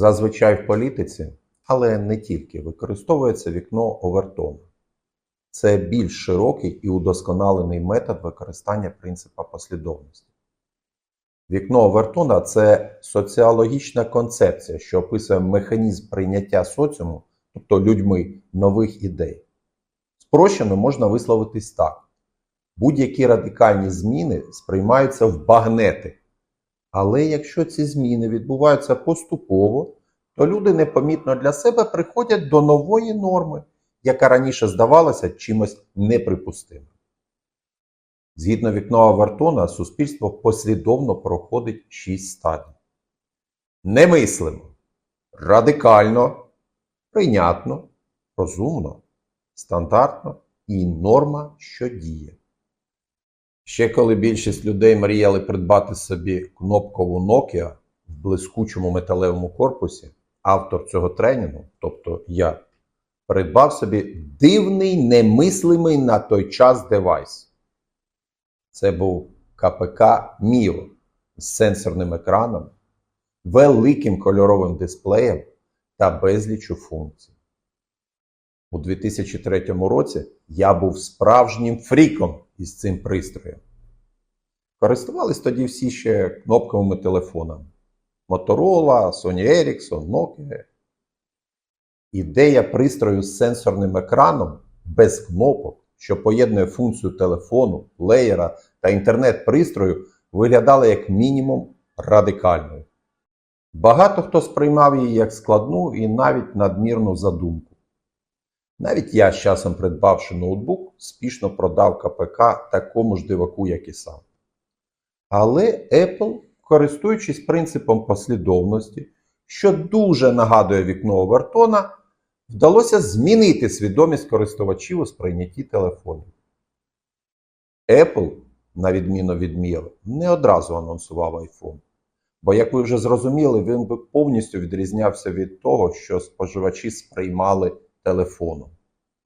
Зазвичай в політиці, але не тільки, використовується вікно Овертона. Це більш широкий і удосконалений метод використання принципа послідовності. Вікно Овертона це соціологічна концепція, що описує механізм прийняття соціуму, тобто людьми, нових ідей. Спрощено можна висловитись так: будь-які радикальні зміни сприймаються в багнети. Але якщо ці зміни відбуваються поступово, то люди непомітно для себе приходять до нової норми, яка раніше здавалася чимось неприпустимим. Згідно вікна Овертона, суспільство послідовно проходить шість стадій: немислимо, радикально, прийнятно, розумно, стандартно і норма, що діє. Ще коли більшість людей мріяли придбати собі кнопкову Nokia в блискучому металевому корпусі, автор цього тренінгу, тобто я, придбав собі дивний, немислимий на той час девайс. Це був КПК Mio з сенсорним екраном, великим кольоровим дисплеєм та безлічу функцій. У 2003 році я був справжнім фріком із цим пристроєм. Користувались тоді всі ще кнопковими телефонами: Motorola, Sony Ericsson, Nokia. Ідея пристрою з сенсорним екраном без кнопок, що поєднує функцію телефону, плеєра та інтернет-пристрою, виглядала як мінімум радикальною. Багато хто сприймав її як складну і навіть надмірну задумку. Навіть я з часом придбавши ноутбук, спішно продав КПК такому ж диваку, як і сам. Але Apple, користуючись принципом послідовності, що дуже нагадує вікно Овертона, вдалося змінити свідомість користувачів у сприйнятті телефонів. Apple, на відміну від Mio, не одразу анонсував iPhone. Бо, як ви вже зрозуміли, він би повністю відрізнявся від того, що споживачі сприймали telefono.